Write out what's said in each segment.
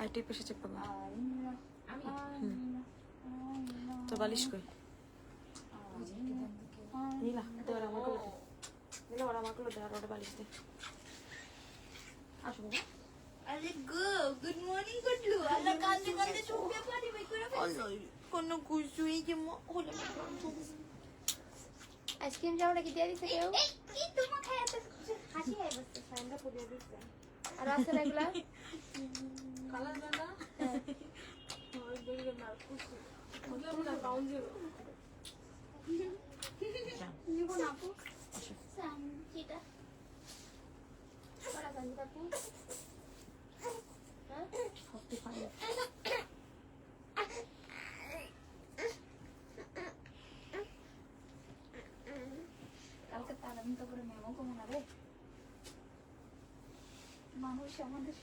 আর টিপে এসে চেপে আমি তো বালিশ কই? নীলা দেওয়ার আমারগুলো নীলা ওরা আমারগুলো দেওয়ার ওটা বালিশ দে। আসো বাবা। আরে গো গুড মর্নিং গুডলু। আল্লাহ কান্দে কান্দে চোখে পানি বের করে ফেলল কোনো কুসুই যে হলো? আইসক্রিম কি দিয়ে দিছে কেউ? এই তোমাকে এত হাসি আই বসতে সাইন্ডা পুড়িয়ে দিচ্ছে। আর আছে না এগুলা কালার দাদা ওই দেখবে না কুসু ওগুলো না পাউন্ড জিরো নিব না আপু সানজিটা বড় গান কাকু হ্যাঁ সত্যি পানি কালকে তালামি তো করে মেমো কমো না রে মানুষ আমাদের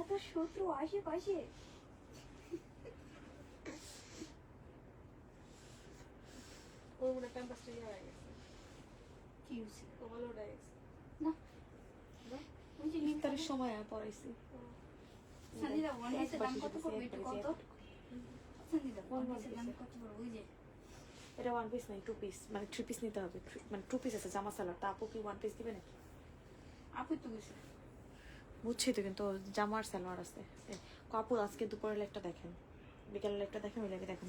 এত শত্রু আশেপাশে। ওর মনে ক্যাম্পাসটা ইয়ে হয়ে গেছে। কি হয়েছে? ওভালো উঠে গেছে। না। ওই যে ইফতারের সময় পড়াইছি সঞ্জিদা ওয়ান পিসের দাম কত পড়বে একটু কত? সঞ্জিদা ওয়ান পিসের দাম কত পড়বে? ওই যে। এটা ওয়ান পিস নাই টু পিস মানে থ্রি পিস নিতে হবে। মানে টু পিস আছে জামা সালোয়ার। তা আপু কি ওয়ান পিস দিবে নাকি? আপু তো গেছে বুঝছি তো, কিন্তু জামার সালোয়ার আছে। কাপড় আজকে দুপুরের একটা দেখেন। বিকেলের একটা দেখেন, ওই লাগে দেখেন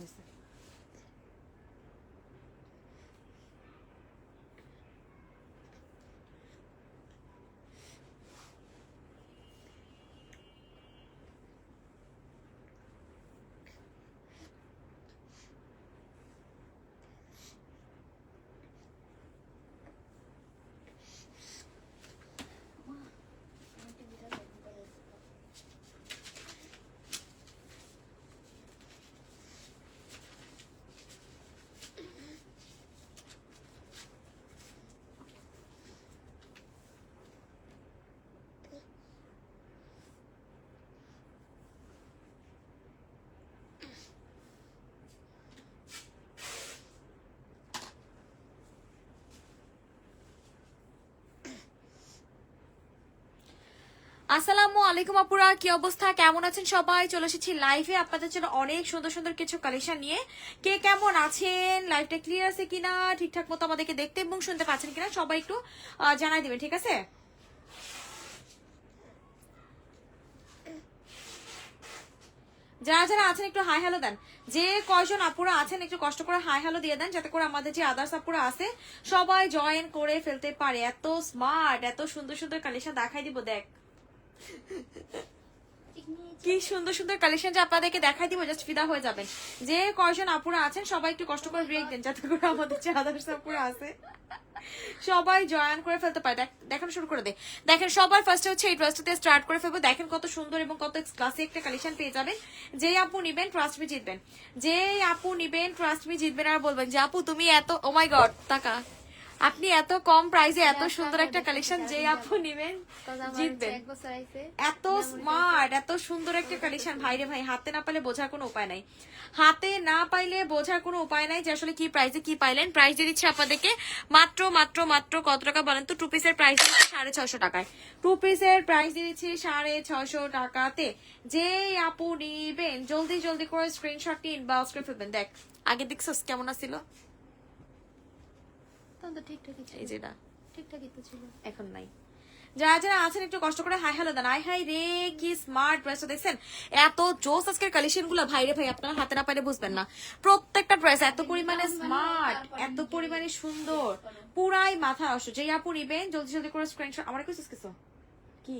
আসসালামু আলাইকুম আপুরা, কি অবস্থা? কেমন আছেন সবাই? চলে এসেছি লাইভে আপনাদের জন্য অনেক সুন্দর সুন্দর কিছু কালেকশন নিয়ে। কে কেমন আছেন? লাইভটা ক্লিয়ার আছে কিনা? ঠিকঠাক মতো আমাদেরকে দেখতে এবং শুনতে পাচ্ছেন কিনা? সবাই একটু জানাই দিবেন, ঠিক আছে? যারা যারা আছেন, একটু হাই হ্যালো দেন। যে কয়জন আপুরা আছেন, একটু কষ্ট করে হাই হ্যালো দিয়ে দেন, যাতে করে আমাদের যে আদার্স আপুরা আছে, সবাই জয়েন করে ফেলতে পারে। এত স্মার্ট এত সুন্দর সুন্দর কালেকশন দেখাই দিব, দেখ। কি সুন্দর সুন্দর কালেকশন যে আপনাদেরকে দেখাই দিব জাস্ট ফিদা হয়ে যাবেন। যে কয়জন আপুরা আছেন, সবাই একটু কষ্ট করে ব্রেক দেন, যাতে করে আমাদের যে আপুরা আছে। সবাই জয়েন করে ফেলতে পারে। দেখ- দেখানো শুরু করে দে। দেখেন, সবার ফার্স্টে হচ্ছে এই ড্রেসটাতে স্টার্ট করে ফেলব। দেখেন কত সুন্দর এবং কত ক্লাসিক একটা কালেকশন পেয়ে যাবেন। যেই আপু নিবেন ট্রাস্ট মি জিতবেন। যেই আপু নিবেন ট্রাস্ট মি জিতবেন আর বলবেন যে, আপু, তুমি এত ও মাই গড টাকা। আপনি এত কম প্রাইসে এত সুন্দর একটা কালেকশন যে আপু নিবেন জিতবেন। এত স্মার্ট এত সুন্দর একটা কালেকশন ভাইরে ভাই হাতে না পাইলে বোঝার কোনো উপায় নাই। হাতে না পাইলে বোঝার কোনো উপায় নাই যে আসলে কি প্রাইসে কি পাইলেন। প্রাইস দিয়ে দিচ্ছি আপনাদেরকে মাত্র মাত্র মাত্র কত টাকা বলেন তো? টু পিসের প্রাইস দিচ্ছি সাড়ে ছশো টাকায়। টু পিসের প্রাইস দিয়ে দিচ্ছি সাড়ে ছশো টাকাতে। যে আপু নিবেন জলদি জলদি করে স্ক্রিনশট নিয়ে ইনবক্স করে ফেলবেন। দেখ আগে দেখছস কেমন আসছিল তখন তো ঠিকঠাকই ছিল। এই ঠিকঠাকই তো ছিল। এখন নাই। যারা যারা আছেন একটু কষ্ট করে হাই হ্যালো দেন। আই হাই রে কি স্মার্ট ড্রেসটা দেখছেন? এত জোস আজকের কালেকশনগুলো। ভাই রে ভাই আপনারা হাতে না পাইলে বুঝবেন না। প্রত্যেকটা ড্রেস এত পরিমাণে স্মার্ট এত পরিমাণে সুন্দর। পুরাই মাথা অস যেই আপু নিবেন জলদি জলদি করে স্ক্রিনশট আমার কিছু কিছু? কি?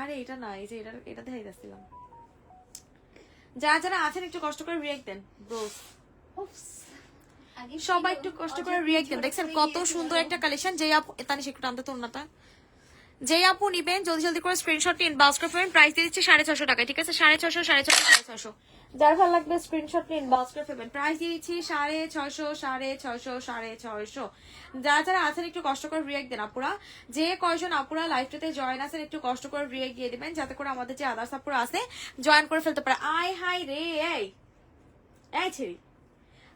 আরে এটা না এই যে এটা এটা দেখাই যাচ্ছিলাম। যারা যারা আছেন একটু কষ্ট করে রিয়েক্ট দেন। ব্রোস আগে সবাই একটু কষ্ট করে রিয়েক্ট দেন দেখছেন কত সুন্দর একটা কালেকশন যেই আপু তানিশ একটু টানতে তোলনাটা যেই আপু নিবেন জলদি জলদি করে স্ক্রিনশট নিন। বাস করে ফেলবেন প্রাইস দিয়ে দিচ্ছি সাড়ে ছশো টাকায় ঠিক আছে? সাড়ে ছশো সাড়ে ছশো সাড়ে ছশো যার ভালো লাগবে স্ক্রিনশট নিন বাস করে ফেলবেন প্রাইস দিয়ে দিচ্ছি সাড়ে ছশো সাড়ে ছশো সাড়ে ছশো যারা যারা আছেন একটু কষ্ট করে রিয়েক্ট দেন আপুরা। যে কয়জন আপুরা লাইভটাতে জয়েন আছেন একটু কষ্ট করে রিয়েক্ট দিয়ে দিবেন যাতে করে আমাদের যে আদার্স আপুরা আছে জয়েন করে ফেলতে পারে। আই হাই রে এই। এই ছেড়ি।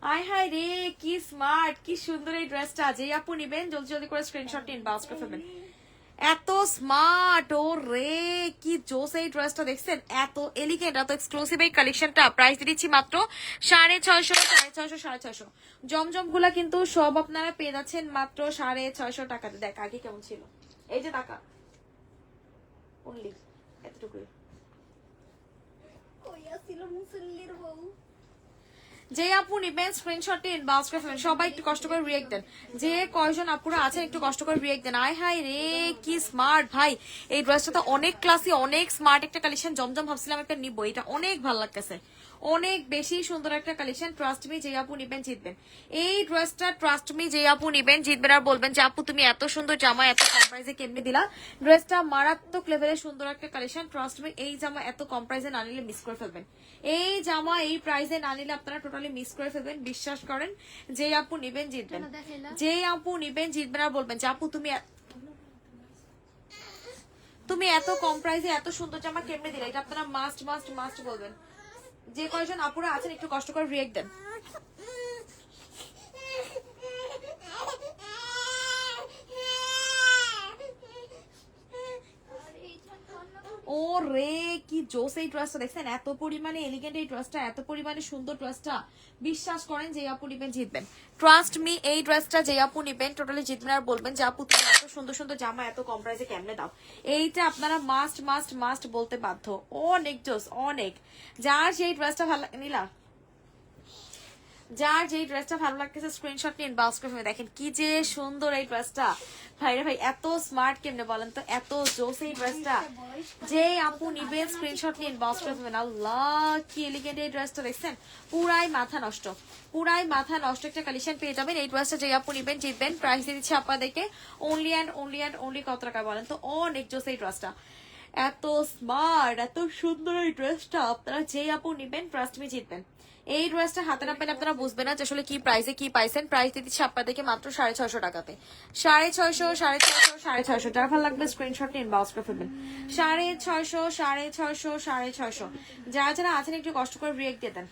আয় হায় রে, কি স্মার্ট কি সুন্দর এই ড্রেসটা যে আপু নিবেন, জলদি জলদি করে স্ক্রিনশট নিন, বাস করে ফেলবেন। এত স্মার্ট ও রে কি জোস এই ড্রেসটা দেখছেন? এত এলিগেন্ট এত এক্সক্লুসিভ এই কালেকশনটা প্রাইস দিচ্ছি মাত্র সাড়ে ছয়শো সাড়ে ছয়শো সাড়ে ছয়শো। জমজমগুলা কিন্তু সব আপনারা পেয়ে যাচ্ছেন মাত্র সাড়ে ছয়শো টাকাতে। দেখ, আগে কেমন ছিল? এই যে টাকা। অনলি এতটুকুই। কই আসছিল মুসল্লির বউ। যে আপু নিবেন স্ক্রিনশট নিন বাউন্স করে ফেলেন। সবাই একটু কষ্ট করে রিয়েক্ট দেন। যে কয়জন আপুরা আছেন একটু কষ্ট করে রিয়েক্ট দেন। আয় হাই রে, কি স্মার্ট ভাই। এই ড্রেসটা তো অনেক ক্লাসি অনেক স্মার্ট একটা কালেকশন জমজম ভাবছিলাম একটা নিবো। এটা অনেক ভালো লাগতেছে। অনেক বেশি সুন্দর একটা কালেকশন ট্রাস্ট মি যে আপু নিবেন জিতবেন। এই ড্রেসটা ট্রাস্ট মি যে আপু নিবেন জিতবেন আর বলবেন যে আপু তুমি এত সুন্দর জামা এত কম প্রাইসে কেমনি দিলা? ড্রেসটা মারাত্মক লেভেলের সুন্দর একটা কালেকশন ট্রাস্ট মি এই জামা এত কম প্রাইসে না নিলে মিস করে ফেলবেন। এই জামা এই প্রাইসে না নিলে আপনারা টোটালি মিস করে ফেলবেন। বিশ্বাস করেন যে আপু নিবেন জিতবেন। যে আপু নিবেন জিতবেন আর বলবেন যে আপু তুমি তুমি এত কম প্রাইসে এত সুন্দর জামা কেমনে দিলে? এটা আপনারা মাস্ট মাস্ট মাস্ট বলবেন। যে কয়জন আপুরা আছেন একটু কষ্ট করে রিয়েক্ট দেন। ও রে, কি জোস এই ড্রেসটা দেখছেন, এত পরিমাণে এলিগেন্ট এই ড্রেসটা এত পরিমাণে সুন্দর ড্রেসটা বিশ্বাস করেন যে আপু নিবেন, জিতবেন। ট্রাস্ট মি এই ড্রেসটা যে আপু নিবেন টোটালি জিতবেন। আর বলবেন যে, আপু, তুমি এত সুন্দর সুন্দর জামা, এত কম প্রাইসে কেমনে দাও? এইটা আপনারা মাস্ট মাস্ট মাস্ট বলতে বাধ্য। অনেক জোস, অনেক। যার সেই ড্রেসটা ভালো নীলা। যার যেই ড্রেসটা ভালো লাগতেছে স্ক্রিনশট নিন বাউস করে দেখেন কি যে সুন্দর এই ড্রেসটা ভাই রে ভাই, এত স্মার্ট কেমনে বলেন তো? এত জোস এই ড্রেসটা যে আপু নিবেন স্ক্রিনশট নিন বাউস করে আল্লাহ, কি এলিগেন্ট এই ড্রেসটা দেখছেন? পুরাই মাথা নষ্ট। পুরাই মাথা নষ্ট একটা কালেকশন পেয়ে যাবেন। এই ড্রেসটা যে আপু নিবেন জিতবেন প্রাইস দিয়ে দিচ্ছি আপনাদেরকে only and only and only কত টাকা বলেন তো? অনেক জোস এই ড্রেসটা এত স্মার্ট এত সুন্দর এই ড্রেসটা আপনারা যে আপু নিবেন ট্রাস্ট মি জিতবেন। এই ড্রেসটা হাতে না পেলে আপনারা বুঝবেন না যে আসলে কি প্রাইসে কি পাইছেন। প্রাইস দিয়ে দিচ্ছি আপনাদেরকে মাত্র সাড়ে ছয়শো টাকাতে। সাড়ে ছয়শো সাড়ে ছয়শো সাড়ে ছয়শো। যার ভালো লাগবে স্ক্রিনশট নিন বাউস করে ফেলবেন। সাড়ে ছয়শো সাড়ে ছয়শো সাড়ে ছয়শো। যারা যারা আছেন একটু কষ্ট করে ব্রেক দিয়ে দেন।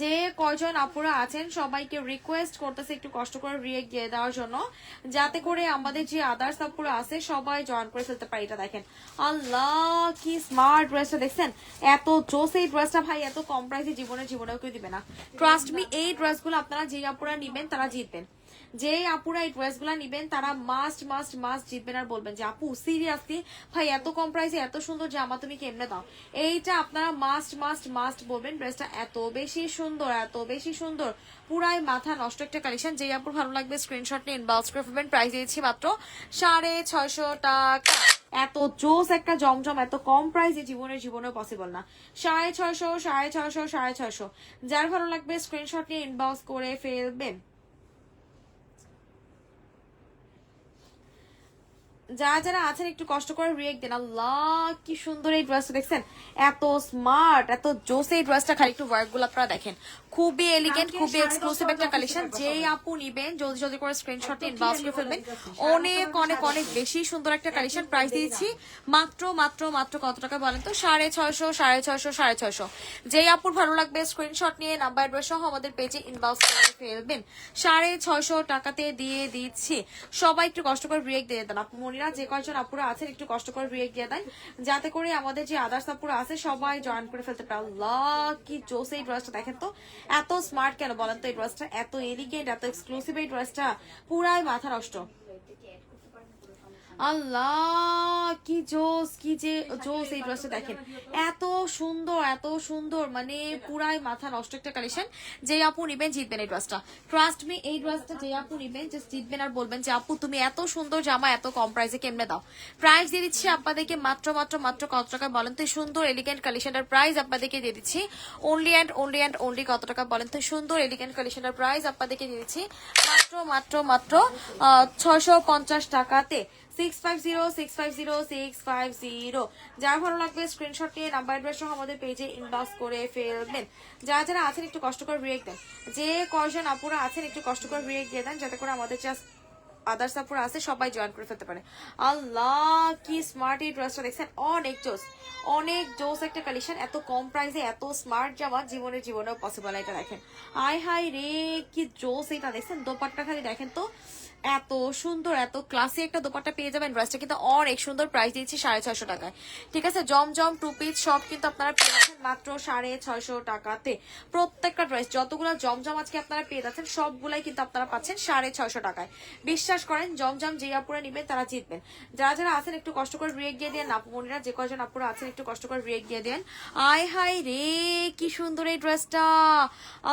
যে কয়জন আপুরা আছেন, সবাইকে রিকোয়েস্ট করতেছে একটু কষ্ট করে রিয়েক্ট দিয়ে দেওয়ার জন্য। যাতে করে আমাদের যে আদার্স আপুরা আছে, সবাই জয়েন করে ফেলতে পারি। এটা দেখেন। আল্লাহ, কি স্মার্ট ড্রেসটা দেখছেন? এত জোস এই ড্রেসটা ভাই, এত কম প্রাইসে জীবনে, জীবনেও কেউ দিবে না। ট্রাস্ট মি এই ড্রেসগুলো আপনারা যে আপুরা নিবেন, তারা জিতবেন। যে আপুরা এই ড্রেসগুলো নিবেন, তারা মাস্ট মাস্ট মাস্ট জিতবেন আর বলবেন যে, আপু সিরিয়াসলি ভাই, এত কম প্রাইসে এত সুন্দর জামা তুমি কেমনে দাও? এইটা আপনারা মাস্ট মাস্ট মাস্ট বলবেন। ড্রেসটা এত বেশি সুন্দর, এত বেশি সুন্দর। পুরাই মাথা নষ্ট একটা কালেকশন যে আপুর ভালো লাগবে স্ক্রিনশট নিয়ে ইনবক্স করে ফেলবেন। প্রাইস দিয়েছি মাত্র সাড়ে ছয়শো টাকা। এত জোস একটা জমজম, এত কম প্রাইসে জীবনের জীবনে পসিবল না। সাড়ে ছয়শো সাড়ে ছয়শো সাড়ে ছয়শো। যার ভালো লাগবে স্ক্রিনশট নিয়ে ইনবক্স করে ফেলবেন। যারা যারা আছেন, একটু কষ্ট করে রিয়েক্ট দেন। আল্লাহ, কি সুন্দর এই ড্রেসটা দেখছেন? এত স্মার্ট এত জোসে এই ড্রেসটা খালি একটু ওয়ার্কগুলো আপনারা দেখেন। খুবই এলিগেন্ট খুবই এক্সক্লুসিভ একটা কালেকশন যেই আপু নিবেন জলদি জলদি করে স্ক্রিনশট নিয়ে ইনবক্স করে ফেলবেন। অনেক অনেক অনেক বেশি সুন্দর একটা কালেকশন প্রাইস দিয়েছি। মাত্র মাত্র মাত্র কত টাকা বলেন তো? সাড়ে ছয়শো সাড়ে ছয়শো সাড়ে ছয়শো। যেই আপুর ভালো লাগবে স্ক্রিনশট নিয়ে নাম্বার অ্যাড্রেস সহ আমাদের পেজে ইনবক্স করে ফেলবেন। সাড়ে ছয়শো টাকাতে দিয়ে দিচ্ছি। সবাই একটু কষ্ট করে রিয়েক্ট দিয়ে দেন। আপু মনিরা যে কয়েকজন আপুরা আছেন একটু কষ্ট করে রিয়েক্ট দিয়ে দেন। যাতে করে আমাদের যে আদার্স আপুরা আছে সবাই জয়েন করে ফেলতে পারে। আল্লাহ কি জোস এই ড্রেসটা দেখেন তো। এত স্মার্ট কেন বলেন তো এই ড্রেসটা এত এলিগেন্ট এত এক্সক্লুসিভ এই ড্রেসটা পুরাই মাথা নষ্ট। আল্লাহ কি জোস কি যে জোস এই ড্রেসটা দেখেন। এত সুন্দর এত সুন্দর মানে পুরাই মাথা নষ্ট একটা কালেকশন যে আপু নিবেন জিতবেন এই ড্রেসটা ট্রাস্ট মি এই ড্রেসটা যে আপু নিবেন জাস্ট জিতবেন আর বলবেন যে আপু তুমি এত সুন্দর জামা এত কম প্রাইসে কেমনে দাও? প্রাইস দিয়ে দিচ্ছি আপনাদেরকে মাত্র মাত্র মাত্র কত টাকা বলেন তো? সুন্দর এলিগেন্ট কালেকশনটার প্রাইস আপনাদেরকে দিয়ে দিচ্ছি। Only and only and only কত টাকা বলেন তো? সুন্দর এলিগেন্ট কালেকশনটার প্রাইস আপনাদেরকে দিয়ে দিচ্ছি। মাত্র মাত্র মাত্র ছয়শো পঞ্চাশ টাকাতে six five zero six five zero six five zero যার ভালো লাগবে স্ক্রিনশট নাম্বার আমাদের পেজে ইনবক্স করে ফেলবেন। যারা যারা আছেন একটু রিয়েক্ট দেন। যে আপুরা আছেন একটু রিয়েক্ট দিয়ে দেন, যাতে করে আমাদের আছে, সবাই জয়েন করে ফেলতে কি স্মার্ট এই অনেক জোস অনেক জোস একটা কালেকশন এত কম প্রাইসে এত স্মার্ট জামা জীবনে জীবনেও পসিবল এটা দেখেন। আয় হাই রে, কি জোস এটা দেখছেন? দোপাট্টা খালি দেখেন তো। এত সুন্দর, এত ক্লাসি একটা দোপাট্টা পেয়ে যাবেন। ড্রেসটা কিন্তু অনেক সুন্দর প্রাইস দিয়েছি সাড়ে ছয়শো টাকায়। ঠিক আছে, জমজম টু পিস সব কিন্তু আপনারা পেয়ে যাচ্ছেন মাত্র সাড়ে ছয়শো টাকাতে। প্রত্যেকটা ড্রেস যতগুলো জমজম আজকে আপনারা পেয়ে যাচ্ছেন, সবগুলাই কিন্তু আপনারা পাচ্ছেন সাড়ে ছয়শো টাকায়। বিশ্বাস করেন, জমজম যে আপুরা নিবেন, তারা জিতবেন। যারা যারা আছেন, একটু কষ্ট করে রিয়েক দিয়ে দেন আপুমনিরা যে কয়জন আপুরা আছেন, একটু কষ্ট করে রিয়েক দিয়ে দেন। আয় হাই রে, কি সুন্দর এই ড্রেসটা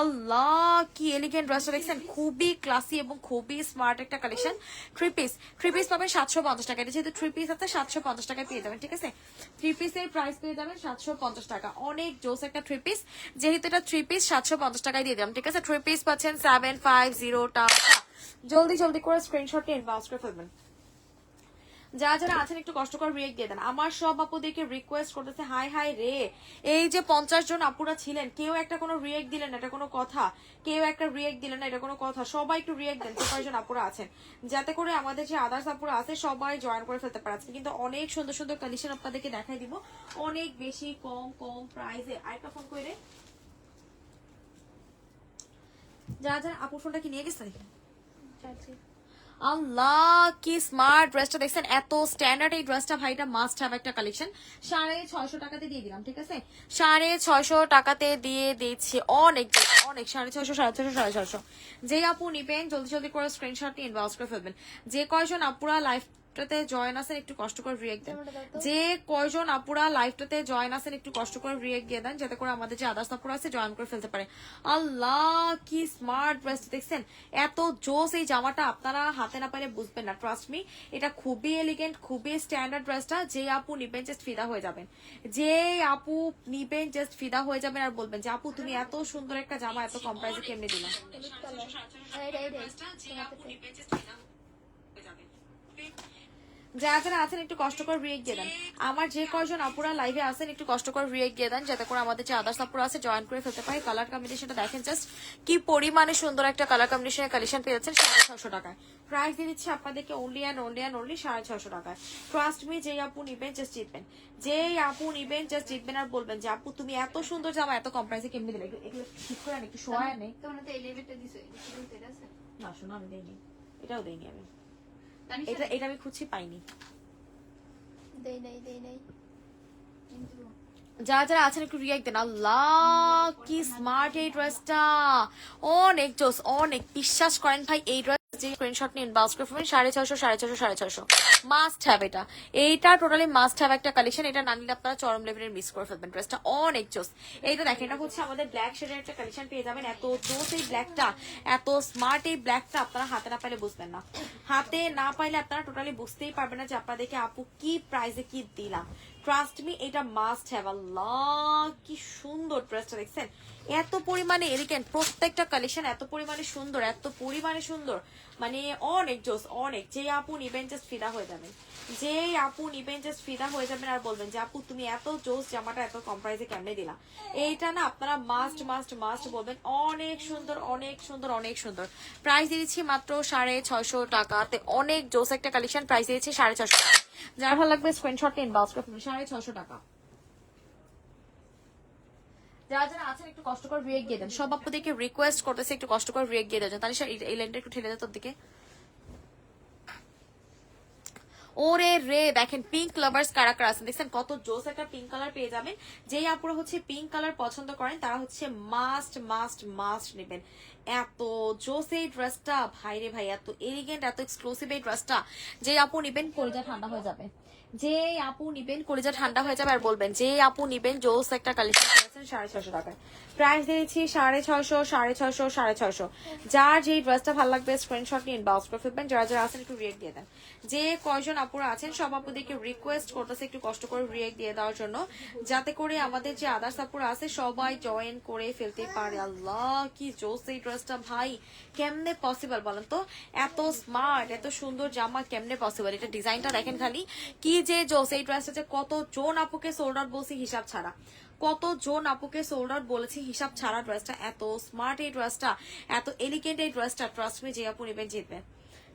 আল্লাহ, কি এলিগেন্ট ড্রেসটা দেখছেন? খুবই ক্লাসি এবং খুবই স্মার্ট একটা collection three piece three piece পাবেন সাতশো পঞ্চাশ টাকা। এটা যেহেতু থ্রি পিস আছে, সাতশো পঞ্চাশ টাকায় পেয়ে যাবেন, ঠিক আছে? থ্রি পিসের প্রাইস পেয়ে যাবেন সাতশো পঞ্চাশ টাকা। অনেক জোস একটা থ্রি পিস যেহেতু এটা থ্রি পিস সাতশো পঞ্চাশ টাকায় দিয়ে দিলাম, ঠিক আছে? থ্রি পিস পাচ্ছেন সেভেন ফাইভ জিরো টাকা জলদি জলদি করে স্ক্রিনশট নিয়ে ইনবক্স করে ফেলবেন। যারা যারা আছেন, একটু কষ্ট করে দিয়ে দেন। আমার সব আপুদেরকে রিকোয়েস্ট করতেছে, হাই হাই রে, এই যে পঞ্চাশ জন আপুরা ছিলেন, কেউ একটা কোনো রিয়েক্ট দিলেন এটা কোনো কথা। কেউ একটা রিয়েক্ট দিলেন এটা কোনো কথা। সবাই একটু রিয়েক্ট দেন যে কয়জন আপুরা আছেন। যাতে করে আমাদের যে আদার্স আপুরা আছে, সবাই জয়েন করে ফেলতে পারে আজকে। কিন্তু অনেক সুন্দর সুন্দর কন্ডিশন আপনাদেরকে দেখাই দিব। অনেক বেশি কম কম প্রাইসে আরেকটা ফোন করে যারা যারা আপুর ফোনটা কি নিয়ে গেছে? আল্লাহ, কি স্মার্ট ড্রেসটা দেখছেন, এত স্ট্যান্ডার্ড এই ড্রেসটা ভাইটা মাস্ট হ্যাভ একটা কালেকশন সাড়ে ছয়শো টাকাতে দিয়ে দিলাম, ঠিক আছে? সাড়ে ছয়শো টাকাতে দিয়ে দিচ্ছি অনেক অনেক, সাড়ে ছয়শো সাড়ে ছয়শো সাড়ে ছয়শো। যে আপু নিবেন, জলদি জলদি করে স্ক্রিনশট নিয়ে ইনবক্স করে ফেলবেন। যে কয়জন আপুরা লাইফটাতে জয়েন আসেন একটু কষ্ট করে রিয়েক্ট দেন যে কয়জন আপুরা লাইফটাতে জয়েন আসেন একটু কষ্ট করে রিয়েক্ট দিয়ে দেন যাতে করে আমাদের যে আদার্স আপুরা আছে জয়েন করে ফেলতে পারে আল্লাহ কি স্মার্ট ড্রেস দেখছেন এত জোস এই জামাটা আপনারা হাতে না পারে বুঝবেন না ট্রাস্ট মি এটা খুবই এলিগেন্ট খুবই স্ট্যান্ডার্ড ড্রেসটা যে আপু নিবেন জাস্ট ফিদা হয়ে যাবেন যে আপু নিবেন জাস্ট ফিদা হয়ে যাবেন আর বলবেন যে আপু তুমি এত সুন্দর একটা জামা এত কম প্রাইসে কেমনে দিলাম যারা যারা আছেন একটু কষ্ট করে রিয়েক্ট দিয়ে দেন। আমার যে কয়জন আপুরা লাইভে আছেন একটু কষ্ট করে রিয়েক্ট দিয়ে দেন যাতে করে আমাদের যে আদার্স আপুরা আছে জয়েন করে ফেলতে পারে। কালার কম্বিনেশনটা দেখেন জাস্ট কি পরিমাণে সুন্দর একটা কালার কম্বিনেশনের কালেকশন পেয়ে যাচ্ছেন সাড়ে ছশো টাকায়। প্রাইস দিয়ে দিচ্ছে আপনাদেরকে only and only and only সাড়ে ছশো টাকায়। ট্রাস্ট মি যেই আপু নিবেন জাস্ট জিতবেন। যেই আপু নিবেন জাস্ট জিতবেন আর বলবেন যে আপু তুমি এত সুন্দর জামা এত কম প্রাইসে কেমনি দিলে? এগুলো- ঠিক করে একটু শোয়া নেই। তোমরা তো এই দিছো না শোনো আমি দেইনি। এটাও দেইনি আমি। এটা এটা আমি খুঁজছি পাইনি। দেই নাই দেই নাই যারা যারা আছেন একটু রিয়াক্ট দেন। আল্লাহ কি স্মার্ট এই ড্রেসটা অনেক জোস অনেক বিশ্বাস করেন ভাই এই ড্রেস স্ক্রিনশট নিন বাউস সাড়ে সাড়ে সাড়ে মাস্ট হ্যাভ এটা। এইটা টোটালি মাস্ট হ্যাভ একটা কালেকশন এটা না নিলে আপনারা চরম লেভেলের মিস করে ফেলবেন ড্রেসটা অনেক এইটা দেখেন, এটা হচ্ছে আমাদের ব্ল্যাক শেডের একটা কালেকশন পেয়ে যাবেন। এত জোস এই ব্ল্যাকটা এত স্মার্ট এই ব্ল্যাকটা আপনারা হাতে না পাইলে বুঝবেন না। হাতে না পাইলে আপনারা টোটালি বুঝতেই পারবেন না যে আপনাদেরকে আপু কি প্রাইসে কি দিলাম। ট্রাস্ট মি এটা মাস্ট হ্যাভ আল্লাহ, কি সুন্দর ড্রেসটা দেখছেন। এত পরিমাণে এলিগেন্ট প্রত্যেকটা কালেকশন এত পরিমাণে সুন্দর, এত পরিমাণে সুন্দর। মানে অনেক জোস, অনেক। যে আপু নিবেন জাস্ট ফিদা হয়ে যাবেন। যে আপু নিবেন জাস্ট ফিদা হয়ে যাবেন আর বলবেন যে, আপু, তুমি এত জোস জামাটা এত কম প্রাইসে কেমনে দিলা? এইটা না আপনারা মাস্ট মাস্ট মাস্ট বলবেন। অনেক সুন্দর অনেক সুন্দর অনেক সুন্দর। প্রাইস দিয়েছি মাত্র সাড়ে ছয়শো টাকাতে। অনেক জোস একটা কালেকশন প্রাইস দিয়েছি সাড়ে ছশো টাকা যার ভালো লাগবে স্ক্রিনশট ইনবক্স করে সাড়ে ছশো টাকা। যারা যারা আছেন, একটু কষ্ট করে রিয়েক্ট দিয়ে দেন। সব আপুদেরকে রিকোয়েস্ট করতেছে, একটু কষ্ট করে গিয়ে দিয়ে দেন তাহলে এই লাইনটা একটু ঠেলে দেয় তোর দিকে। ওরে রে, দেখেন পিঙ্ক লাভার্স কারা কারা আছেন? দেখছেন কত জোস একটা পিঙ্ক কালার পেয়ে যাবেন। যেই আপুরা হচ্ছে পিঙ্ক কালার পছন্দ করেন, তারা হচ্ছে মাস্ট মাস্ট মাস্ট নেবেন। এত জোস এই ড্রেসটা ভাই রে ভাই, এত এলিগেন্ট এত এক্সক্লুসিভ এই ড্রেসটা যে আপু নিবেন, কলিজা ঠান্ডা হয়ে যাবে। যে আপু নিবেন, কলিজা ঠান্ডা হয়ে যাবে আর বলবেন যে আপু নিবেন জোস একটা কালেকশন করেছেন সাড়ে ছশো টাকায়। প্রাইস দিয়েছি সাড়ে ছয়শো সাড়ে ছয়শো সাড়ে ছয়শো। যার যেই ড্রেসটা ভালো লাগবে স্ক্রিনশট ফেলবেন। যারা যারা আছেন, একটু রিয়েক্ট দিয়ে দেন। যে কয়জন আছেন, সব আপুদেরকে রিকোয়েস্ট করতেছে একটু কষ্ট করে রিয়েক্ট দিয়ে দেওয়ার জন্য। যাতে করে আমাদের যে আদার্স আপুরা আছে, সবাই জয়েন করে ফেলতে পারে। আল্লাহ, কি জোস এই ড্রেসটা ভাই। কেমনে পসিবল বলেন তো? এত স্মার্ট এত সুন্দর জামা, কেমনে পসিবল এটা ডিজাইনটা দেখেন খালি। কি যে জোস এই ড্রেসটা যে কত জন আপুকে সোল্ড আউট বলছি হিসাব ছাড়া। কত জন আপুকে সোল্ড আউট বলেছি হিসাব ছাড়া ড্রেসটা এত স্মার্ট এই ড্রেসটা এত এলিগেন্ট এই ড্রেসটা ট্রাস্ট মি যে আপু নেবেন, জিতবেন।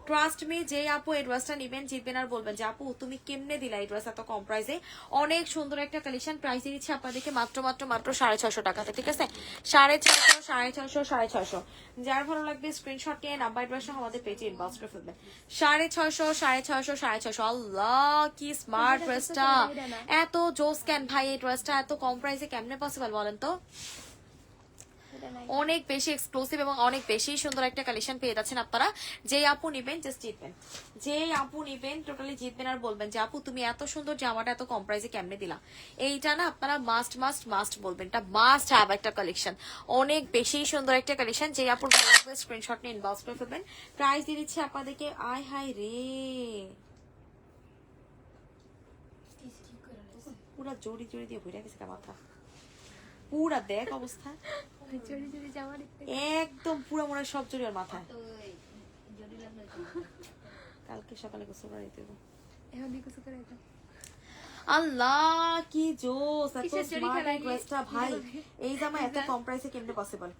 ট্রাস্ট মি যে আপু এই ড্রেসটা নিবেন জিতবেন আর বলবেন যে আপু তুমি কেমনে দিলা এই ড্রেস এত কম প্রাইসে অনেক সুন্দর একটা কালেকশন প্রাইস দিচ্ছি আপনাদেরকে মাত্র মাত্র মাত্র সাড়ে ছশো টাকাতে ঠিক আছে? সাড়ে ছশো সাড়ে ছশো সাড়ে ছশো যার ভালো লাগবে স্ক্রিনশট নিয়ে নাম্বার ড্রেস আমাদের পেজে ইনবক্স করে ফেলবেন। সাড়ে ছশো সাড়ে ছশো সাড়ে ছশো আল্লাহ কি স্মার্ট ড্রেসটা এত জোস ক্যান ভাই এই ড্রেসটা এত কম প্রাইসে কেমনে পসিবল বলেন তো? অনেক বেশি এক্সক্লুসিভ এবং অনেক বেশি সুন্দর একটা কালেকশন পেয়ে যাচ্ছেন আপনারা। যেই আপু নিবেন জাস্ট জিতবেন। যে আপু নিবেন টোটালি জিতবেন আর বলবেন যে, আপু, তুমি এত সুন্দর জামাটা এত কম প্রাইসে কেমনে দিলা? এইটা না আপনারা মাস্ট মাস্ট মাস্ট বলবেন। এটা মাস্ট হ্যাভ একটা কালেকশন অনেক বেশি সুন্দর একটা কালেকশন যেই আপুর স্ক্রিনশট নিয়ে ইনবক্স করে ফেলবেন। প্রাইস দিয়ে দিচ্ছি আপনাদেরকে। আয় হাই রে। পুরা জড়ি জড়ি দিয়ে ভরে গেছে মাথা। পুরা দেখ অবস্থা। একদম পুরো মনে হয় সব চুরি আর মাথায়। কালকে সকালে গোসল করে দেবো। এখন দিয়ে গোসল করে আল্লাহ কি জোস এত স্মার্ট ড্রেসটা ভাই। এই জামা এত কম প্রাইসে কেমনে পসিবল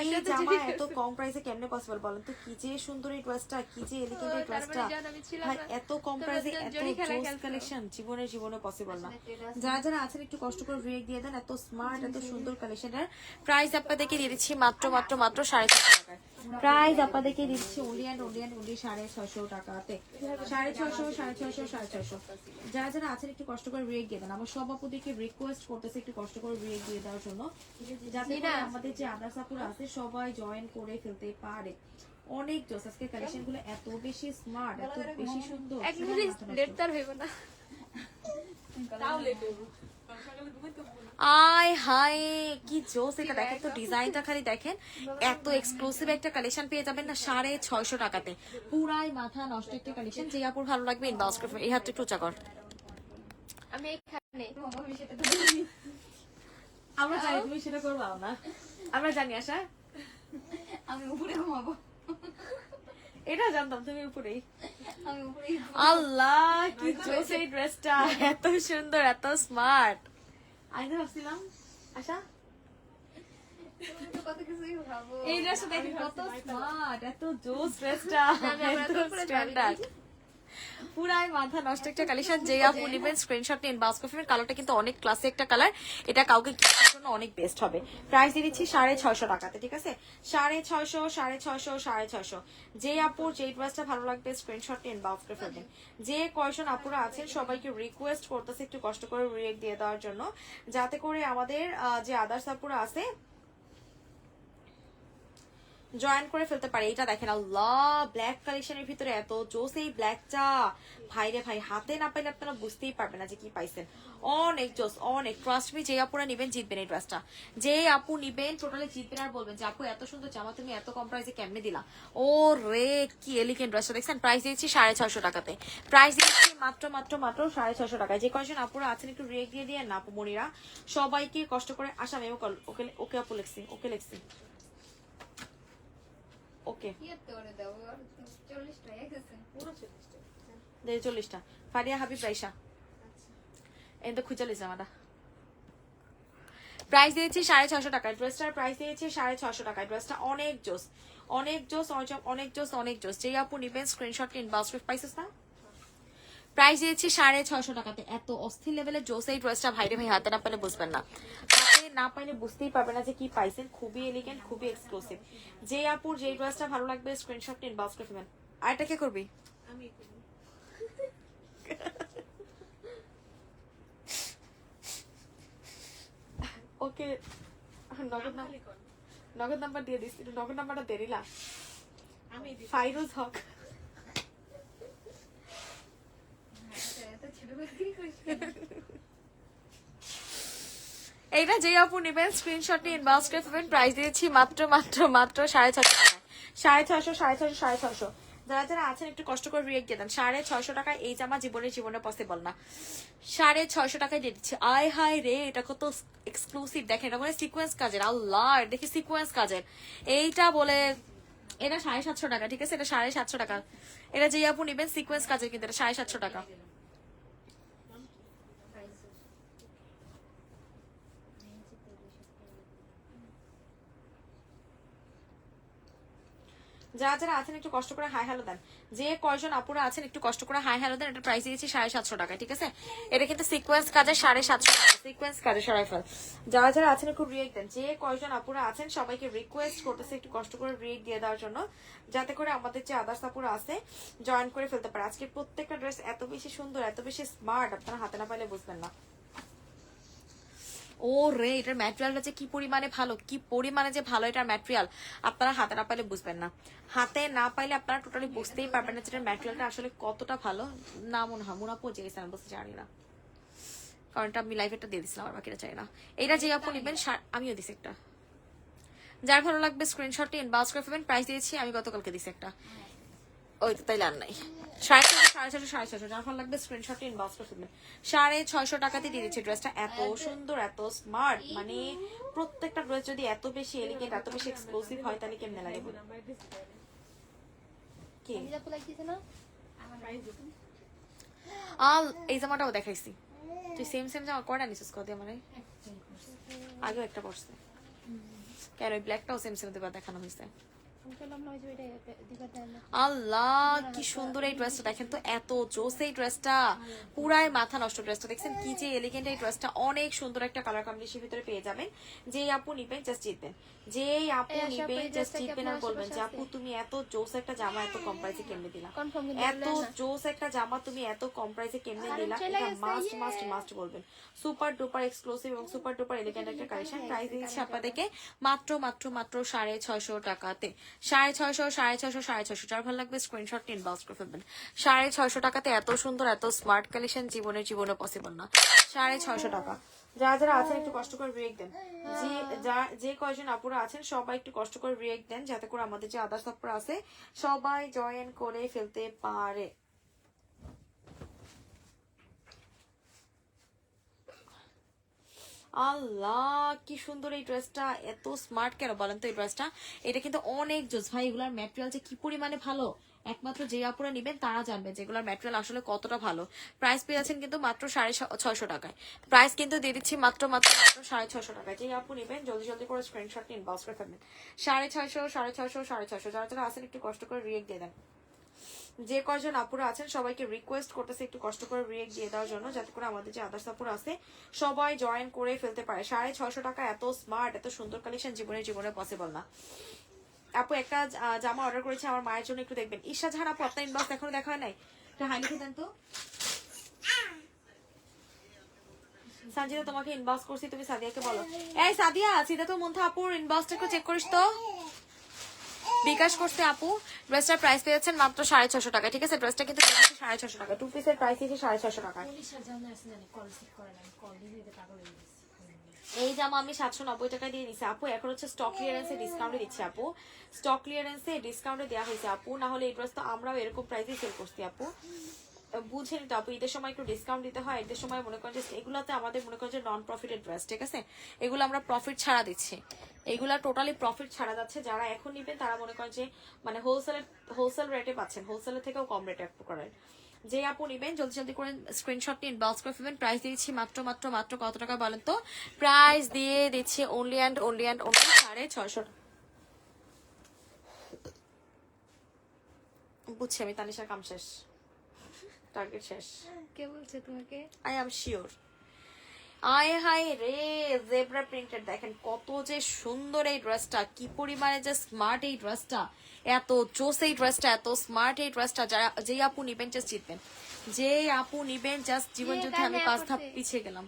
এই জামা এত কম প্রাইসে কেমনে পসিবল বলেন তো? কি যে সুন্দর এই ড্রেসটা কি যে এলিগেন্ট এই ড্রেসটা ভাই এত কম প্রাইসে এত জোস কালেকশন জীবনে জীবনে পসিবল না। যারা যারা আছেন একটু কষ্ট করে রিয়েক্ট দিয়ে দেন এত স্মার্ট এত সুন্দর কালেকশনের প্রাইস আপনাদেরকে দিয়ে দিচ্ছি মাত্র মাত্র মাত্র সাড়ে ছশো টাকায়। প্রাইস আপনাদেরকে দিচ্ছি ওনলি অ্যান্ড ওনলি সাড়ে ছশো টাকাতে। সাড়ে ছশো সাড়ে ছশো সাড়ে ছশো যারা যারা আছেন একটু কষ্ট করে রিয়েক্ট দিয়ে দেন। আমার সব আপুদেরকে রিকোয়েস্ট করতেছে একটু কষ্ট করে রিয়েক্ট দিয়ে দেওয়ার জন্য। যাতে আমাদের যে আদার্স আপুরা আছে সবাই জয়েন করে ফেলতে পারে। অনেক জোস। আজকে কালেকশনগুলো এত বেশি স্মার্ট এত বেশি সুন্দর। এক মিনিট লেট তার হইব না। তাও লেট হইব। আয় হাই কি জোস এটা দেখেন তো ডিজাইনটা খালি দেখেন। এত এক্সক্লুসিভ একটা কালেকশন পেয়ে যাবেন না সাড়ে ছয়শো টাকাতে। পুরাই মাথা নষ্ট একটা কালেকশন যে আপুর ভালো লাগবে ইনবক্স করবে এই হাতটা একটু উঁচা কর। আমি এখানে। আমরা জানি তুমি সেটা করব না। আমরা জানি আশা। আমি উপরে ঘুমাবো। এটা জানতাম তুমি উপরেই। আল্লাহ কি জোস এই ড্রেসটা এত সুন্দর এত স্মার্ট আমি তো ভাবছিলাম আশা? এই ড্রেসটা দেখি কত স্মার্ট এত জোস ড্রেসটা এত স্ট্যান্ডার্ড পুরাই মাথা নষ্ট একটা কালেকশন যে আপু নেবেন স্ক্রিনশট নিন বাস কফিমের কালারটা কিন্তু অনেক ক্লাসি একটা কালার এটা কাউকে গিফটের জন্য অনেক বেস্ট হবে। প্রাইস দিয়ে দিচ্ছি সাড়ে ছয়শো টাকাতে ঠিক আছে? সাড়ে ছয়শো সাড়ে ছয়শো সাড়ে ছয়শো। যে আপুর যে ড্রেসটা ভালো লাগবে স্ক্রিনশট নিন বাস করে ফেলবেন। যে কয়জন আপুরা আছেন সবাইকে রিকোয়েস্ট করতেছে একটু কষ্ট করে রিয়েক্ট দিয়ে দেওয়ার জন্য। যাতে করে আমাদের যে আদার্স আপুরা আছে জয়েন করে ফেলতে পারে। এটা দেখেন, আল্লাহ ব্ল্যাক কালেকশনের ভিতরে এত জোস এই ব্ল্যাকটা ভাই রে ভাই, হাতে না পাইলে আপনারা বুঝতেই পারবেন না যে কি পাইছেন। অনেক জোস, অনেক। ট্রাস্ট মি যে আপুরা নিবেন জিতবেন এই ড্রেসটা যে আপু নিবেন টোটালি জিতবেন। আর বলবেন যে, আপু, এত সুন্দর জামা তুমি এত কম প্রাইসে কেমনে দিলা? ও রে কি এলিগেন্ট ড্রেসটা দেখছেন প্রাইস দিয়েছি সাড়ে ছশো টাকাতে। প্রাইস দিয়েছি মাত্র মাত্র মাত্র সাড়ে ছশো টাকায়। যে কয়েকজন আপুরা আছেন, একটু রেক দিয়ে দিয়ে না আপু, মনিরা। সবাইকে কষ্ট করে আসা আমি ওকে ওকে আপু লিখছি, ওকে লিখছি। ওকে কি এত করে দাও চল্লিশ টাকা গেছে পুরো চল্লিশ টাকা। দেড় চল্লিশটা। ফারিয়া হাবিব রাইসা। এই তো খুঁজে লিস আমাটা প্রাইস দিয়েছি সাড়ে ছশো টাকা ড্রেসটার প্রাইস দিয়েছি সাড়ে ছশো টাকায়। ড্রেসটা অনেক জোস। অনেক জোস অনেক- অনেক জোস অনেক জোস। যে আপু নিবেন স্ক্রিনশট ইনবক্স পাইছিস না? প্রাইস দিয়েছি সাড়ে ছশো টাকাতে। এত অস্থির লেভেলের জোস এই ড্রেসটা ভাইরে ভাই হাতে না পেলে বুঝবেন না। হাতে না পাইলে বুঝতেই পারবেন না যে কি পাইছেন খুবই এলিগেন্ট খুবই এক্সক্লুসিভ যে আপুর যে ড্রেসটা ভালো লাগবে স্ক্রিনশট ইনবক্স করে ফেলবেন আর এটা কে করবি? আমি ওকে নগদ নাম খালি কর। নগদ নাম্বার দিয়ে দিস নগদ নাম্বারটা দিয়ে দিলা আমি। ফাইরুজ হক এত ছোট করে কি করিস এইটা যে আপু নেবেন স্ক্রিনশট নিয়ে ইনবক্স করে ফেলবেন। প্রাইস দিয়েছি মাত্র মাত্র মাত্র সাড়ে ছশো সাড়ে ছশো সাড়ে ছশো সাড়ে ছশো যারা যারা আছেন, একটু কষ্ট করে রিয়েক্ট দিয়ে দেন। সাড়ে ছশো টাকায় এই জামা জীবনে জীবনে পসিবল না। সাড়ে ছয়শো টাকায় দিয়ে দিচ্ছি। আয় হায় রে, এটা কত এক্সক্লুসিভ দেখেন, এটা মানে সিকোয়েন্স কাজের। আল্লাহ দেখি সিকোয়েন্স কাজের। এইটা বলে, এটা সাড়ে সাতশো টাকা, ঠিক আছে? এটা সাড়ে সাতশো টাকা। এটা যে আপু নেবেন সিকোয়েন্স কাজের কিন্তু এটা সাড়ে সাতশো টাকা। যারা যারা আছেন, একটু কষ্ট করে হাই হ্যালো দেন। যে কয়জন আপুরা আছেন, একটু কষ্ট করে হাই হ্যালো দেন, এটা প্রাইস দিয়েছি সাড়ে সাতশো টাকা, ঠিক আছে? এটা কিন্তু সিকোয়েন্স কাজে সাড়ে সাতশো টাকা সিকোয়েন্স কাজে সরাই ফেল যারা যারা আছেন, একটু রিয়েক্ট দেন। যে কয়জন আপুরা আছেন, সবাইকে রিকোয়েস্ট করতেছে একটু কষ্ট করে রিয়েক্ট দিয়ে দেওয়ার জন্য, যাতে করে আমাদের যে আদার্স আপুরা আছে জয়েন করে ফেলতে পারে। আজকে প্রত্যেকটা ড্রেস এত বেশি সুন্দর, এত বেশি স্মার্ট আপনারা হাতে না পাইলে বুঝবেন না। ও রে এটার ম্যাটেরিয়ালটা যে কি পরিমাণে ভালো, কি পরিমাণে যে ভালো এটার ম্যাটেরিয়াল আপনারা হাতে না পাইলে বুঝবেন না। হাতে না পাইলে আপনারা টোটালি বুঝতেই পারবেন না যেটার ম্যাটেরিয়ালটা আসলে কতটা ভালো। না মনে হয়, মনে পচে গেছে, আমি বুঝতে জানি না। কারণ আমি লাইভেটা দিয়ে দিছিলাম আর বাকিটা চাই না। এটা যে আপু নেবেন আমিও দিছি একটা। যার ভালো লাগবে স্ক্রিনশটটি ইনবক্স করে ফেলবেন প্রাইস দিয়েছি, আমি গতকালকে দিছি একটা। ওই তো আর নাই। সাড়ে সাড়ে সাড়ে ছশো লাগবে সাড়ে ছয়শো দিয়ে দিচ্ছে ড্রেসটা এত সুন্দর, এত স্মার্ট মানে প্রত্যেকটা ড্রেস যদি এত বেশি এত বেশি হয় এই জামাটাও দেখাইছি। তুই সেম সেম জামা কয়টা নিছিস মানে আগেও একটা পড়ছে কেন, ওই ব্ল্যাকটাও সেম সেম দেবা দেখানো হয়েছে। আল্লাহ কি সুন্দর এই ড্রেসটা দেখেন তো এত জোস এই ড্রেসটা পুরাই মাথা নষ্ট ড্রেসটা দেখছেন কি যে এলিগেন্ট এই ড্রেসটা অনেক সুন্দর একটা কালার কম্বিনেশন ভিতরে পেয়ে যাবেন। যে আপু নিবেন জাস্ট জিতবেন। যে আপু নিবেন জাস্ট জিতবেন আর বলবেন যে আপু তুমি এত জোস একটা জামা এত কম প্রাইসে কেমনে দিলা? এত জোস একটা জামা তুমি এত কম প্রাইসে কেমনে দিলা? এটা মাস্ট। মাস্ট মাস্ট বলবেন। সুপার ডুপার এক্সক্লুসিভ এবং সুপার ডুপার এলিগেন্ট একটা কালেকশন প্রাইস দিচ্ছি আপনাদেরকে। মাত্র মাত্র মাত্র সাড়ে ছয়শো টাকাতে। সাড়ে ছয়শো, সাড়ে সাড়ে যার ভালো লাগবে ইনবক্স করে ফেলবেন। সাড়ে ছয়শো টাকাতে এত সুন্দর, এত স্মার্ট কালেকশন জীবনে জীবনে পসিবল না। সাড়ে ছয়শো টাকা। যারা যারা আছেন, একটু কষ্ট করে ব্রেক দেন। যে, যা- যে কয়জন আপুরা আছেন, সবাই একটু কষ্ট করে ব্রেক দেন, যাতে করে আমাদের যে আদার্স আপুরা আছে, সবাই জয়েন করে ফেলতে পারে। আল্লাহ, কি সুন্দর এই ড্রেসটা এত স্মার্ট কেন বলেন তো এই ড্রেসটা এটা কিন্তু অনেক জোস ভাই, এগুলার ম্যাটেরিয়াল যে কি পরিমাণে ভালো? একমাত্র যে আপুরা নিবেন তারা জানবেন যে ম্যাটেরিয়াল আসলে কতটা ভালো। প্রাইস পেয়ে যাচ্ছেন কিন্তু মাত্র সাড়ে ছয়শো টাকায়। প্রাইস কিন্তু দিয়ে দিচ্ছি মাত্র মাত্র মাত্র সাড়ে ছয়শো টাকায়। যে আপু নিবেন, জলদি জলদি করে স্ক্রিনশট নিন বক্স করে ফেলবেন। সাড়ে ছয়শো সাড়ে ছয়শো সাড়ে ছয়শো। যারা যারা আছেন, একটু কষ্ট করে রিয়েক্ট দিয়ে দেন। যে কয়জন আপুরা আছেন, সবাইকে রিকোয়েস্ট করতেছে একটু কষ্ট করে রিয়েক্ট দিয়ে দেওয়ার জন্য, যাতে করে আমাদের যে আদার্স আপুরা আছে, সবাই জয়েন করে ফেলতে পারে। সাড়ে ছয়শো টাকা এত স্মার্ট এত সুন্দর কালেকশন জীবনে জীবনে পসিবল না। আপু একটা জামা অর্ডার করেছে, আমার মায়ের জন্য একটু দেখবেন। ঈশা ঝাড় আপু আপনার ইনবক্স এখনও দেখা হয় নাই? হাই লিখে দেন তো। সাজিদা তোমাকে ইনবক্স করছি, তুমি সাদিয়াকে বলো। এই সাদিয়া সিদা তো মন্থা আপুর ইনবক্সটা একটু চেক করিস তো। বিকাশ করছে আপু। ড্রেসটার প্রাইস পেয়েছেন মাত্র সাড়ে ছশো টাকা ঠিক আছে? ড্রেসটা কিন্তু সাড়ে ছশো টাকা টু পিসের প্রাইস হচ্ছে সাড়ে ছশো টাকা এই জামা আমি সাতশো নব্বই টাকা দিয়ে দিচ্ছি আপু, এখন হচ্ছে স্টক ক্লিয়ারেন্সে ডিসকাউন্টে দিচ্ছি আপু। স্টক ক্লিয়ারেন্সে ডিসকাউন্টে দেওয়া হয়েছে আপু। না হলে এই ড্রেস তো আমরাও এরকম প্রাইসে সেল করছি আপু। বুঝেনি তো আপু, ঈদের সময় একটু ডিসকাউন্ট দিতে হয়, ঈদের সময় মনে করেন যে এগুলোতে আমাদের মনে করেন যে নন প্রফিটেড ড্রেস ঠিক আছে? এগুলো আমরা প্রফিট ছাড়া দিচ্ছি। এগুলা টোটালি প্রফিট ছাড়া যাচ্ছে। যারা এখন নিবেন, তারা মনে করেন যে মানে হোলসেলের হোলসেল রেটে পাচ্ছেন। হোলসেলের থেকেও কম রেটে প্রকারের যে আপু নিবেন, জলদি জলদি করে স্ক্রিনশট নিয়ে ইনবক্স করে ফেলবেন। প্রাইস দিয়েছি মাত্র মাত্র মাত্র কত টাকা বলেন তো? প্রাইস দিয়ে দিচ্ছি only and only and only সাড়ে ছয়শো বুঝছি আমি, তানিশার কাম শেষ। টার্গেট শেষ। কে বলছে তোমাকে? আই এম শিওর আয় হায় রে জেব্রা প্রিন্টেড দেখেন কত যে সুন্দর এই ড্রেসটা কি পরিমাণে যে স্মার্ট এই ড্রেসটা এত জোস এই ড্রেসটা এত স্মার্ট এই ড্রেসটা যারা যেই আপু নিবেন জাস্ট জিতবেন। যে আপু নিবেন জাস্ট জীবন যুদ্ধে আমি পাঁচ ধাপ পিছিয়ে গেলাম।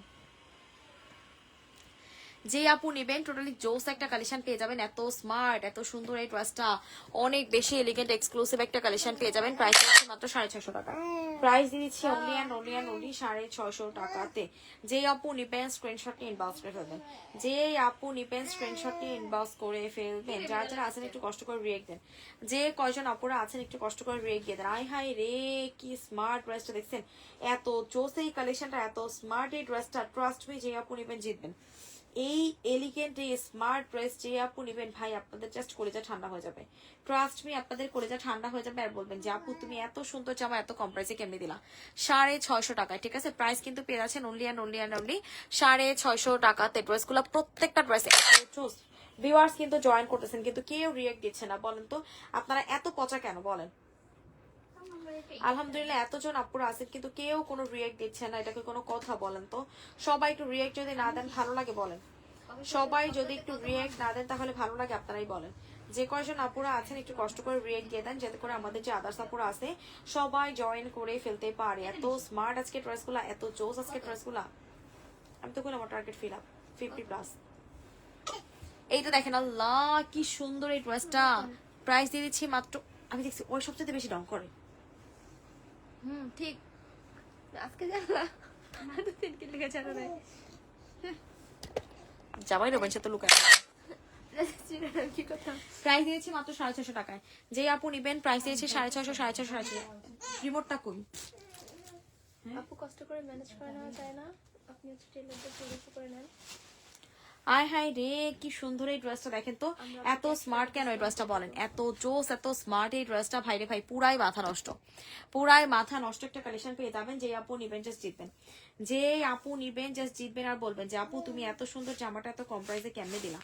যে আপু নিবেন টোটালি জোস একটা কালেকশন পেয়ে যাবেন। এত স্মার্ট এত সুন্দর এই ড্রেসটা অনেক বেশি এলিগেন্ট এক্সক্লুসিভ একটা কালেকশন পেয়ে যাবেন। প্রাইস দিচ্ছি মাত্র সাড়ে ছশো টাকা। প্রাইস দিচ্ছি only and only and only সাড়ে ছশো টাকাতে। যে আপু নিবেন স্ক্রিনশট নিয়ে ইনবক্স করে ফেলবেন। যে আপু নিবেন স্ক্রিনশট নিয়ে ইনবক্স করে ফেলবেন। যারা যারা আছেন, একটু কষ্ট করে রিয়েক্ট দেন। যে কয়জন আপুরা আছেন, একটু কষ্ট করে রিয়েক্ট দিয়ে দেন। আই হাই রে, কি স্মার্ট ড্রেসটা দেখছেন। এত জোস এই কালেকশনটা এত স্মার্ট এই ড্রেসটা ট্রাস্ট মি যে আপু নিবেন, জিতবেন। এই এলিগেন্ট এই স্মার্ট ড্রেস যে আপু নিবেন, ভাই, আপনাদের জাস্ট কলেজা ঠান্ডা হয়ে যাবে। ট্রাস্ট মি আপনাদের কলেজা ঠান্ডা হয়ে যাবে আর বলবেন যে, আপু, তুমি এত সুন্দর জামা, এত কম প্রাইসে কেমনি দিলা? সাড়ে ছয়শো টাকায়, ঠিক আছে? প্রাইস কিন্তু পেয়ে যাচ্ছেন only and only and only সাড়ে ছয়শো টাকাতে ড্রেসগুলো প্রত্যেকটা ড্রেস ভিউয়ার্স কিন্তু জয়েন করতেছেন, কিন্তু কেউ রিয়েক্ট দিচ্ছে না, বলেন তো। আপনারা এত পচা কেন, বলেন? আলহামদুলিল্লাহ, এতজন আপুরা আছেন, কিন্তু কেউ কোনো রিয়েক্ট দিচ্ছে না, এটাকে কোনো কথা বলেন তো। সবাই একটু রিয়েক্ট যদি না দেন, ভালো লাগে বলেন। সবাই যদি একটু রিয়েক্ট না দেন, তাহলে ভালো লাগে আপনারাই বলেন। যে কয়জন আপুরা আছেন, একটু কষ্ট করে রিয়েক্ট দিয়ে দেন, যাতে করে আমাদের যে আদার্স আপুরা আছে, সবাই জয়েন করে ফেলতে পারে। এত স্মার্ট আজকে ড্রেসগুলা, এত জোস আজকে ড্রেসগুলা। আমি তো আমার target fill up fifty plus এইটা দেখেন, আল্লাহ, কি সুন্দর এই ড্রেসটা প্রাইস দিয়ে দিচ্ছি মাত্র, আমি দেখছি, ওই সবচেয়ে বেশি ডং করে। হুম ঠিক। আজকে জানলা দু তিন কিলো লেগে জানা নাই। জামাই রবেন সে তো লুকায়। কি প্রাইস দিয়েছি মাত্র সাড়ে ছশো টাকায়। যে আপু নিবেন প্রাইস দিয়েছি সাড়ে ছশো সাড়ে ছশো সাড়ে ছশো রিমোটটা কই? আপু কষ্ট করে ম্যানেজ করে নেওয়া যায় না। আপনি হচ্ছে টেলারদের করে নেন। আয় হাই রে কি সুন্দর এই ড্রেসটা দেখেন তো। এত স্মার্ট কেন এই ড্রেসটা বলেন? এত জোস এত স্মার্ট এই ড্রেসটা ভাই রে ভাই পুরাই মাথা নষ্ট। পুরাই মাথা নষ্ট একটা কালেকশন পেয়ে যাবেন যে আপু নিবেন জাস্ট জিতবেন। যে আপু নিবেন জাস্ট জিতবেন আর বলবেন যে আপু তুমি এত সুন্দর জামাটা এত কম প্রাইসে কেমনে দিলা?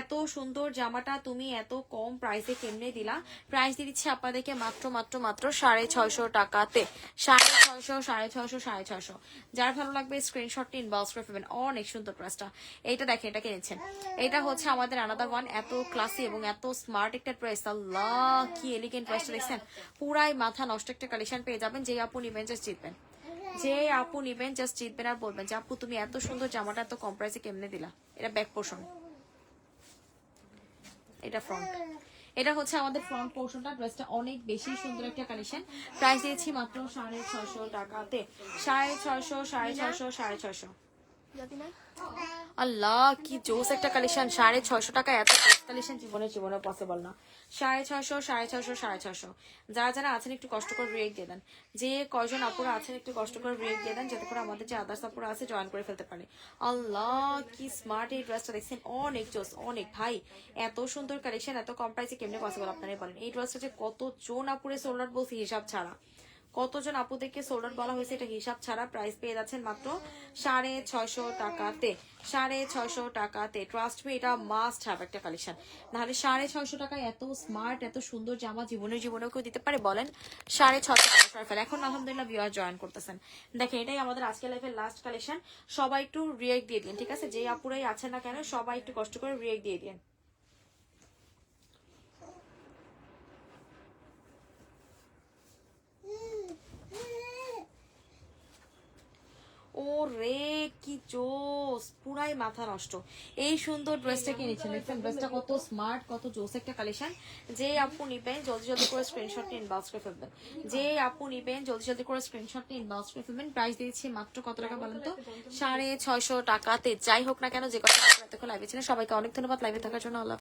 এত সুন্দর জামাটা তুমি এত কম প্রাইসে কেমনে দিলা? প্রাইস দিয়ে দিচ্ছি আপনাদেরকে মাত্র মাত্র মাত্র সাড়ে ছয়শো টাকাতে। সাড়ে ছয়শো সাড়ে ছয়শো সাড়ে ছয়শো। যার ভালো লাগবে স্ক্রিনশটটি ইনবক্স করে ফেলবেন। অনেক সুন্দর ড্রেসটা এইটা দেখেন, এটা কিনেছেন এটা হচ্ছে আমাদের আনাদার ওয়ান এত ক্লাসি এবং এত স্মার্ট একটা আল্লাহ, কি এলিগেন্ট ড্রেসটা দেখছেন? পুরাই মাথা নষ্ট একটা কালেকশন পেয়ে যাবেন। যে আপু নিবেন জাস্ট জিতবেন। যে আপু নিবেন জাস্ট জিতবেন আর বলবেন যে, আপু, তুমি এত সুন্দর জামাটা এত কম প্রাইসে কেমনে দিলা? এটা ব্যাক পোর্শন এটা ফ্রন্ট এটা হচ্ছে আমাদের ফ্রন্ট পোর্শনটা ড্রেসটা অনেক বেশি সুন্দর একটা কালেকশন প্রাইস দিয়েছি মাত্র সাড়ে ছয়শো টাকাতে। সাড়ে ছয়শো সাড়ে ছয়শো সাড়ে ছয়শো। আল্লাহ কি জোস একটা কালেকশন সাড়ে ছয়শো টাকা এত কালেকশন জীবনে জীবনে পসিবল না। সাড়ে ছয়শো সাড়ে ছয়শো সাড়ে ছয়শো। যারা যারা আছেন, একটু কষ্ট করে রেট দিয়ে দেন। যে কজন আপুরা আছেন, একটু কষ্ট করে রেট দিয়ে দেন, যাতে করে আমাদের যে আদার্স আপুরা আছে জয়েন করে ফেলতে পারে। আল্লাহ, কি স্মার্ট এই ড্রেসটা দেখছেন। অনেক জোস, অনেক। ভাই, এত সুন্দর কালেকশন এত কম প্রাইসে কেমনে পসিবল আপনারাই বলেন। এই ড্রেসটা যে কত জোন আপুরে সোলার বলছি, হিসাব ছাড়া। কতজন আপুদেরকে সোল্ডার বলা হয়েছে এটা হিসাব ছাড়া প্রাইস পেয়ে যাচ্ছেন মাত্র সাড়ে ছয়শো টাকাতে। সাড়ে ছয়শো টাকাতে। ট্রাস্ট মি এটা মাস্ট হ্যাভ একটা কালেকশন নাহলে সাড়ে ছয়শো টাকায় এত স্মার্ট এত সুন্দর জামা জীবনের জীবনেও কেউ দিতে পারে? বলেন, সাড়ে ছয়শো টাকা এখন আলহামদুলিল্লাহ ভিউয়ার জয়েন করতেছেন। দেখেন, এটাই আমাদের আজকে লাইফের লাস্ট কালেকশন সবাই একটু রিয়েক্ট দিয়ে দিন, ঠিক আছে? যে আপুরাই আছেন না কেন, সবাই একটু কষ্ট করে রিয়েক্ট দিয়ে দিন। ও রে কি জোস পুরাই মাথা নষ্ট। এই সুন্দর ড্রেসটা কিনেছেন। দেখছেন ড্রেসটা কত স্মার্ট কত জোস একটা কালেকশন যে আপু নিবেন জলদি জলদি করে স্ক্রিনশট নিয়ে ইনবক্স করে ফেলবেন। যে আপু নিবেন জলদি জলদি করে স্ক্রিনশট নিয়ে ইনবক্স করে ফেলবেন। প্রাইস দিয়েছি মাত্র কত টাকা বলেন তো? সাড়ে ছয়শো টাকাতে। যাই হোক না কেন যে কথা এতক্ষণ লাইভে ছিলেন সবাইকে অনেক ধন্যবাদ লাইভে থাকার জন্য। আল্লাহ